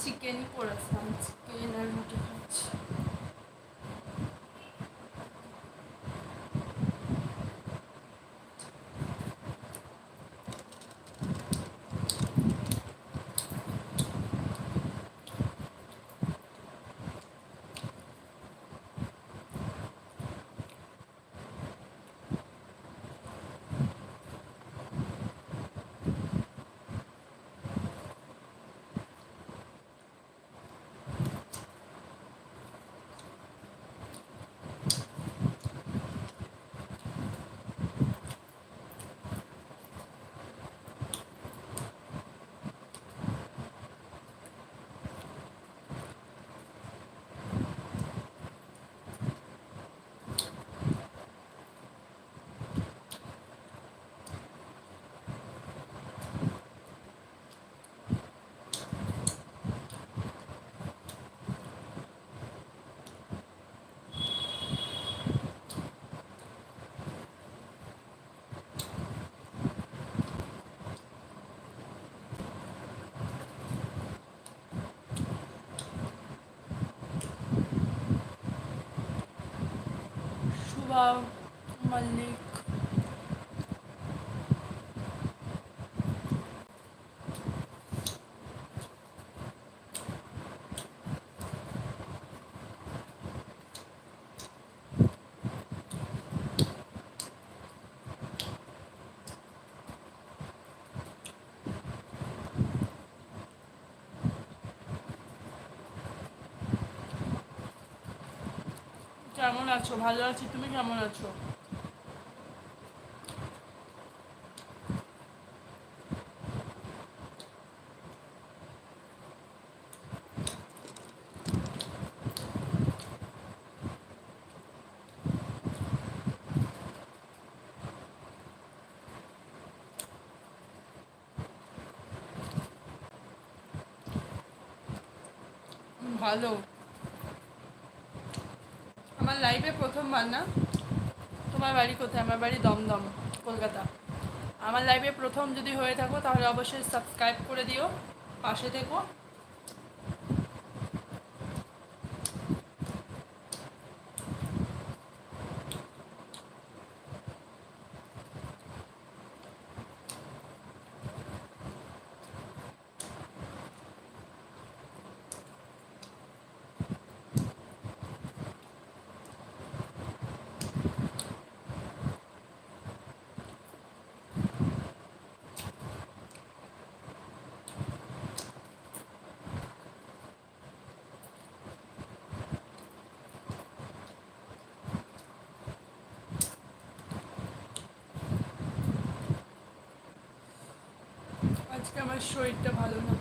চিকেনই করেছিলাম চিকেন আর রুটি খাচ্ছি। মল্লিক কেমন আছো? ভালো আছি। তুমি কেমন আছো? ভালো। আমার লাইফে প্রথমবার না? তোমার বাড়ি কোথায়? আমার বাড়ি দমদম, কলকাতা। আমার লাইফে প্রথম যদি হয়ে থাকো, তাহলে অবশ্যই সাবস্ক্রাইব করে দিও, পাশে থেকো। আজকে আমার শরীরটা ভালো না।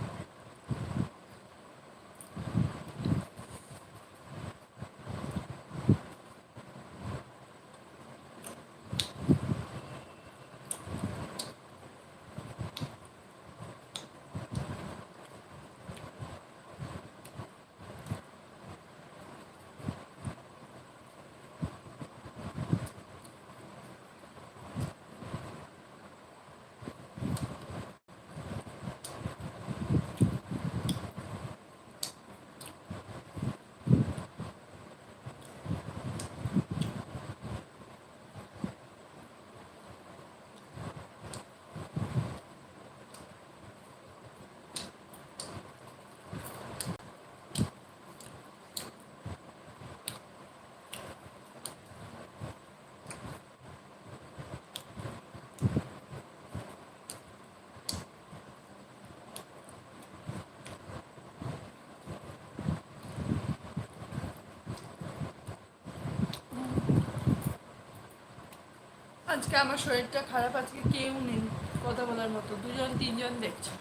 আজকে আমার শরীরটা খারাপ, আজকে কেউ নেই কথা বলার মতো। দুজন, তিনজন দেখছে।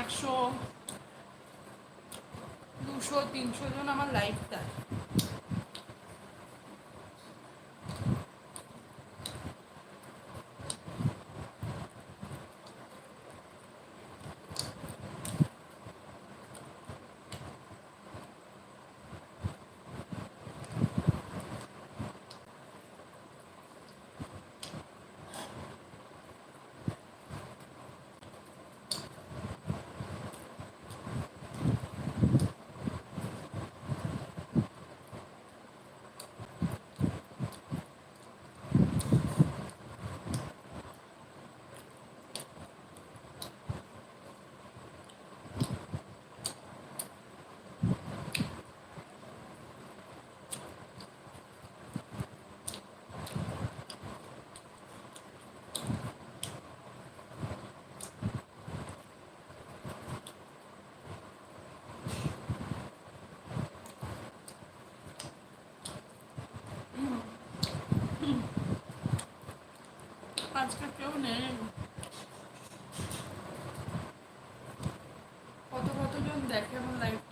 একশো, দুশো, তিনশো জন আমার লাইফ দেয় আজকে কেউ নেই। কত কতজন দেখে আমার লাইফটা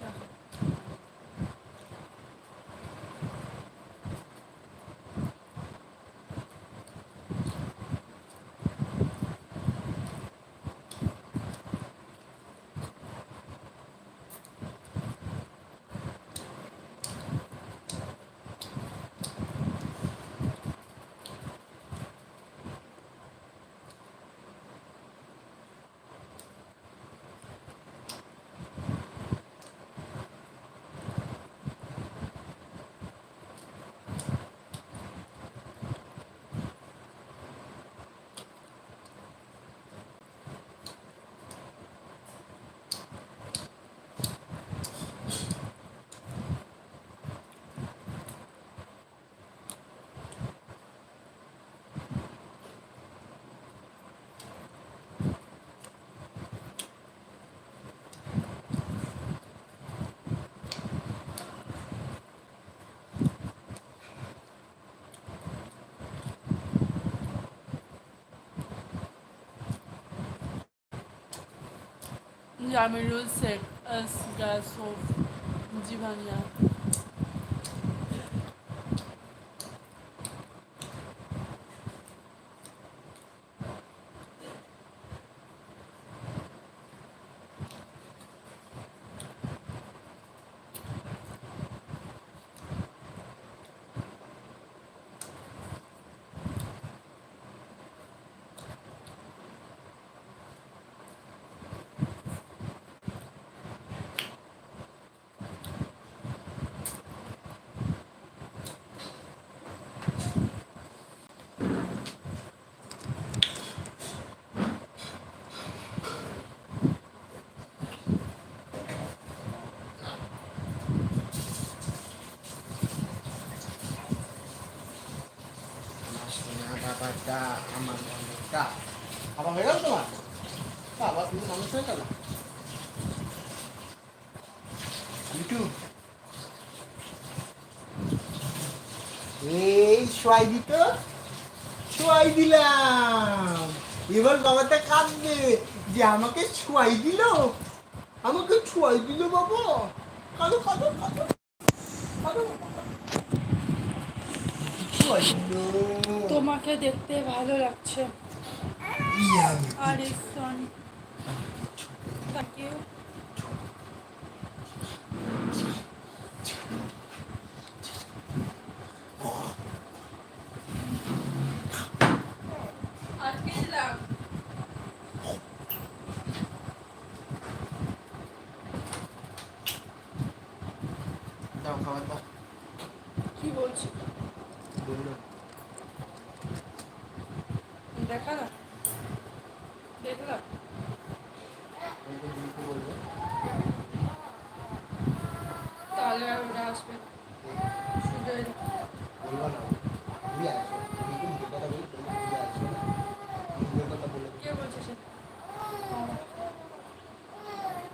Jamirul said us guys of Jivanya. আমার সোনা বাবাটা এই সোয়াই দিত সোয়াই দিলাম এবার বাবাটা কাঁদবে যে আমাকে ছোয়াই দিল আমাকে ছোয়াই দিল বাবা কাঁদো কাঁদো কাঁদো কাঁদো তোমাকে দেখতে ভালো লাগছে। আর সন থ্যাংক ইউ আজকে দিলাম দাও খাবার দাও। কি বলছি? দেখা দেখলাম তাহলে আর ওরা আসবে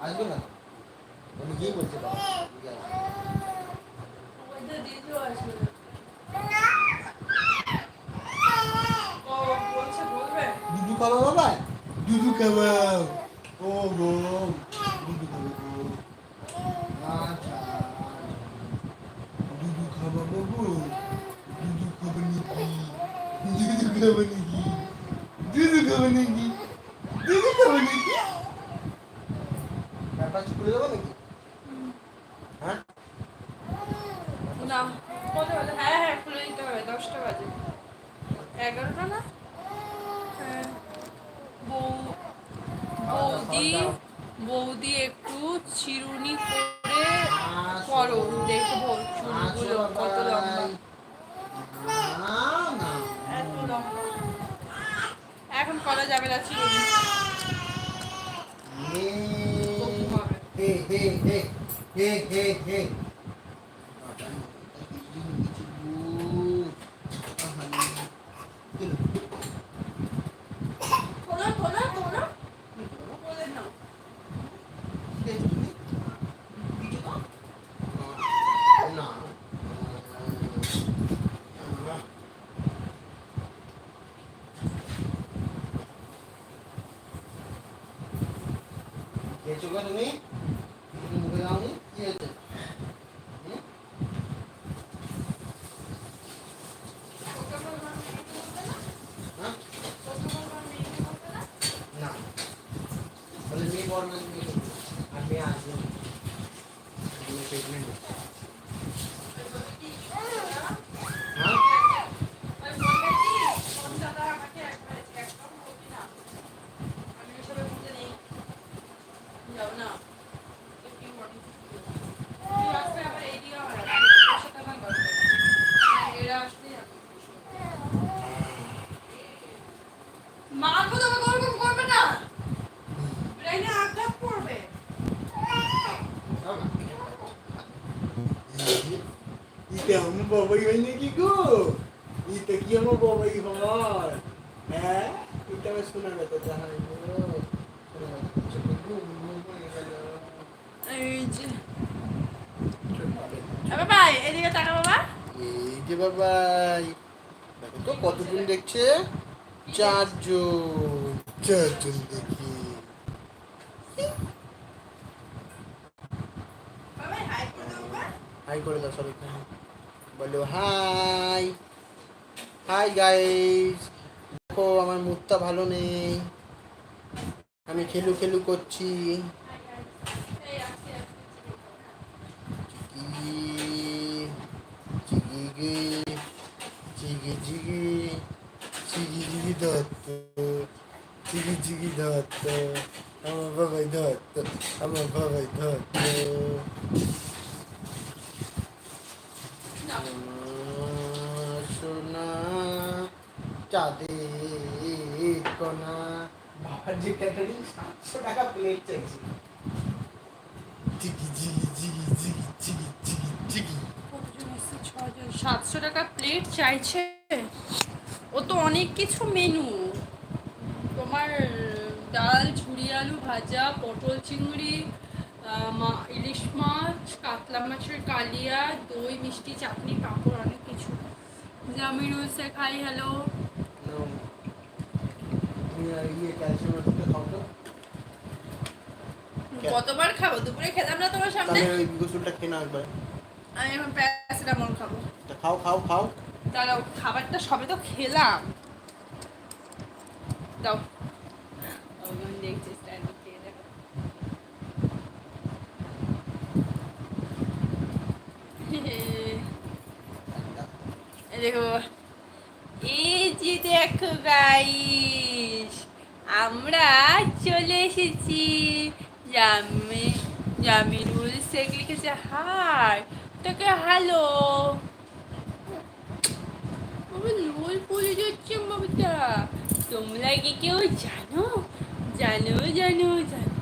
আসবে না বলছে আমি গিয়ে বলতে পারব আসবে না ও বলছে বলবে দুধু খাব বাবা খাব ও গো দুধু খাব আচ্ছা দুধু খাব বাবু দুধু খাব নাকি দুধু খাব নাকি দুধু খাব নাকি দুধু খাব নাকি হ্যাঁ হ্যাঁ খুলে দিতে হবে, দশটা বাজে। এগারোটা না হ্যাঁ বউ বৌদি একটু চিরুনি করে করো দেখব চুলগুলো কত লম্বা এখন করা যাবে না চিরুনি হে হে হে হে হে হে তোলা গো তুমি তুমি মুখে দাওনি কি হয়েছে হুম? হ্যাঁ? না বলে মেয়ে বড় না মেয়ে ছোট? আর মেয়ে আসবে না। মেয়ে pregnant আছে। হ্যাঁ? মারবো তো আমাকে ওরকম করবে না ব্রেনে আঘাত পড়বে ইতে আমার বাবাই হয় নাকি গো? ইতে কি আমার বাবাই হয়। হ্যাঁ? এটা আমার ঘুম হয়ে। গেল। এই যে বাবাই। দেখো তো কতজন দেখছে? চারজন চারজন দেখি। হাই করে দাও বাবা। হাই করে দাও সবাইকে। বলো হাই হাই গাইস, দেখো আমার মুখটা ভালো নেই, আমি খেলু খেলু করছি। জিগি জিগি জিগি জিগি জিগি দত্ত জিগি জিগি দত্ত, আমার বাবাই দত্ত, আমার বাবাই সোনা চাঁদের কোনা বাবার যে ক্যাটারিং সাতশো টাকা প্লেট চাইছি জিগি জিগি জিগি জিগি কতজন এসেছে? ছজন। সাতশো টাকা প্লেট চাইছে ও তো অনেক কিছু মেনু তোমার ডাল ঝুড়ি আলু ভাজা পটল চিংড়ি আহ, মা- ইলিশ মাছ কাতলা মাছের কালিয়া দই মিষ্টি চাটনি পাঁপড় অনেক কিছু। জামিরুল শেখ হাই হ্যালো কতবার খাব? দুপুরে খেলাম না তোমার সামনে? খেয়ে একবার। আমি এখন প্যারাসিটামল খাব। খাও খাও খাও। দাঁড়াও খাবারটা সবে তো খেলাম। দাও। ওগুলো দেখছি stand up দিয়ে দেখো। এই দেখো। এই যে দেখো গাইস আমরা চলে এসেছি। জামি, জামিরুল শেখ লিখেছে, হাই, তোকে হ্যালো লোল পড়ে যাচ্ছে বাবাটা। তোমরা কি কেউ জানো? জানো জানো জানো।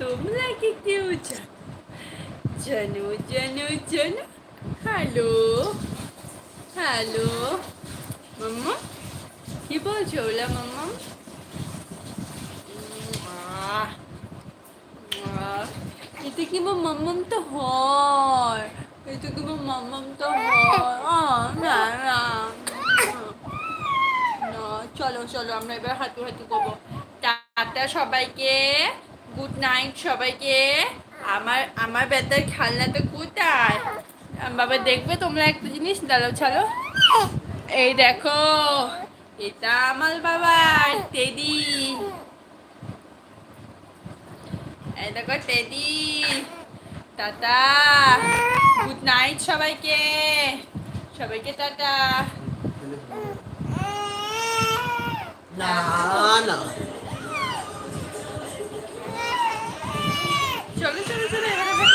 তোমরা কি কেউ জানো? জানো জানো হ্যালো হ্যালো। মাম্মা, কি বলছো ওলা মাম্মা? এটা কি আমার মাম্মাম তো হয়? এটা কি আমার মাম্মাম তো হয় না। না, চলো চলো, আমরা এবার হাঁটু হাঁটু করব। টাটা সবাইকে। গুড নাইট সবাইকে। আমার আমার বেতার খেলনাটা কোথায়? বাবা, দেখবে তোমরা একটা জিনিস? দাঁড়াও, ছাড়ো। এই দেখো, এটা আমার বাবার টেডি এই দেখো টেডি টাটা। গুড নাইট সবাইকে। সবাইকে টাটা। না না। চলো চলো চলো এবার